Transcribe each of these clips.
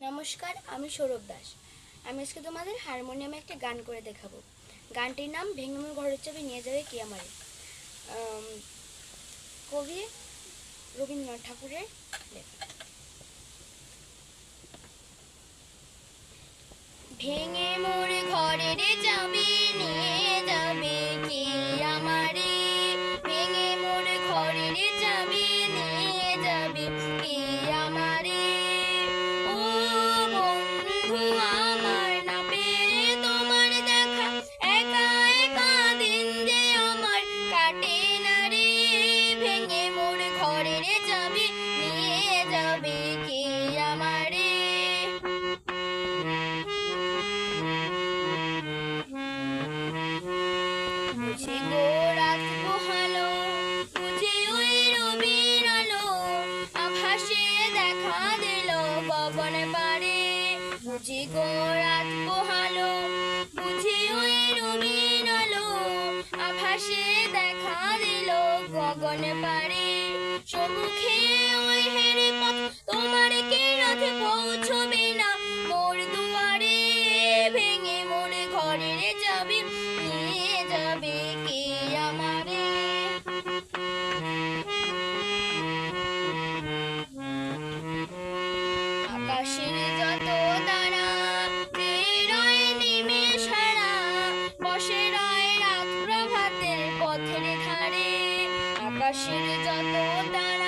নমস্কার, আমি সৌরভ দাস। আমি আজকে তোমাদের হারমোনিয়ামে একটা গান করে দেখাবো। গানটির নাম ভেঙে ঘরের ছবি নিয়ে যাবে কি আমারে কবি রবীন্দ্রনাথ ঠাকুরের লেখা। ভেঙে মোর ঘরের চাবি গগন পারে বুঝি গো রাত পোহালো, বুঝি ওই রবির আলো আভাসে দেখা দিল, গগন পারে সম্মুখে ওই হেরে পথ তোমার কে রথে পৌঁছবে না? মোর দুয়ারে ভেঙে মোর ঘরের যাবি নিয়ে যাবে। আকাশের যত তারা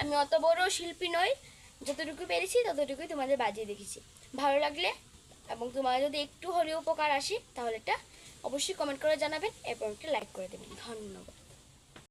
আমি অত বড় শিল্পী নই, যতটুকু পেরেছি ততটুকুই তোমাদের বাজিয়ে দেখেছি। ভালো লাগলে এবং তোমার যদি একটু হলেও উপকার আসে, তাহলে একটা অবশ্যই কমেন্ট করে জানাবেন এবং একটা লাইক করে দেবেন। ধন্যবাদ।